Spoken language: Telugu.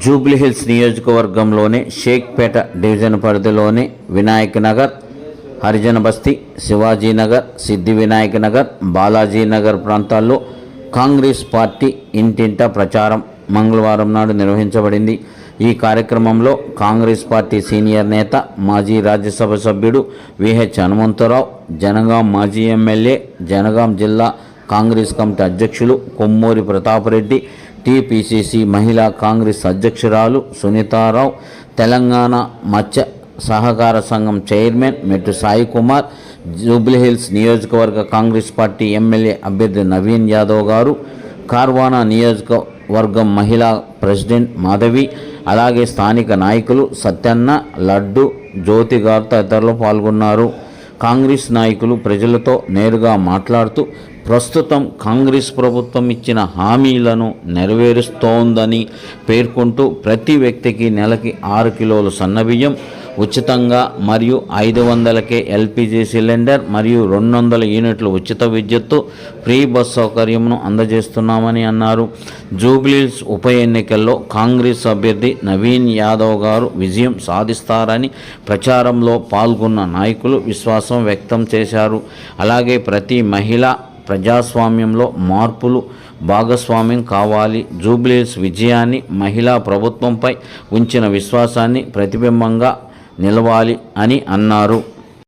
జూబ్లీహిల్స్ నియోజకవర్గంలోని షేక్పేట డివిజన్ పరిధిలోని వినాయక్ నగర్ హరిజన బస్తీ శివాజీనగర్ సిద్ధి వినాయక్ నగర్ బాలాజీనగర్ ప్రాంతాల్లో కాంగ్రెస్ పార్టీ ఇంటింటా ప్రచారం మంగళవారం నాడు నిర్వహించబడింది. ఈ కార్యక్రమంలో కాంగ్రెస్ పార్టీ సీనియర్ నేత మాజీ రాజ్యసభ సభ్యుడు విహెచ్ హనుమంతరావు జనగాం మాజీ ఎమ్మెల్యే జనగాం జిల్లా కాంగ్రెస్ కమిటీ అధ్యక్షులు కొమ్మూరి ప్రతాపరెడ్డి టీపీసీసీ మహిళా కాంగ్రెస్ అధ్యక్షురాలు సునీతారావు తెలంగాణ మత్స్య సహకార సంఘం చైర్మన్ మెట్టు సాయి కుమార్ జూబ్లీహిల్స్ నియోజకవర్గ కాంగ్రెస్ పార్టీ ఎమ్మెల్యే అభ్యర్థి నవీన్ యాదవ్ గారు కార్వానా నియోజకవర్గం మహిళా ప్రెసిడెంట్ మాధవి అలాగే స్థానిక నాయకులు సత్యన్న లడ్డు జ్యోతి గారు తదితరులు పాల్గొన్నారు. కాంగ్రెస్ నాయకులు ప్రజలతో నేరుగా మాట్లాడుతూ ప్రస్తుతం కాంగ్రెస్ ప్రభుత్వం ఇచ్చిన హామీలను నెరవేరుస్తోందని పేర్కొంటూ ప్రతి వ్యక్తికి నెలకి ఆరు కిలోలు సన్నబియ్యం ఉచితంగా మరియు ఐదు వందలకే ఎల్పిజి సిలిండర్ మరియు రెండు వందల యూనిట్లు ఉచిత విద్యుత్తు ఫ్రీ బస్ సౌకర్యంను అందజేస్తున్నామని అన్నారు. జూబ్లీస్ ఉప ఎన్నికల్లో కాంగ్రెస్ అభ్యర్థి నవీన్ యాదవ్ గారు విజయం సాధిస్తారని ప్రచారంలో పాల్గొన్న నాయకులు విశ్వాసం వ్యక్తం చేశారు. అలాగే ప్రతి మహిళ ప్రజాస్వామ్యంలో మార్పులు భాగస్వామ్యం కావాలి. జూబ్లీస్ విజయాన్ని మహిళా ప్రభుత్వంపై ఉంచిన విశ్వాసాన్ని ప్రతిబింబంగా నిలవాలి అని అన్నారు.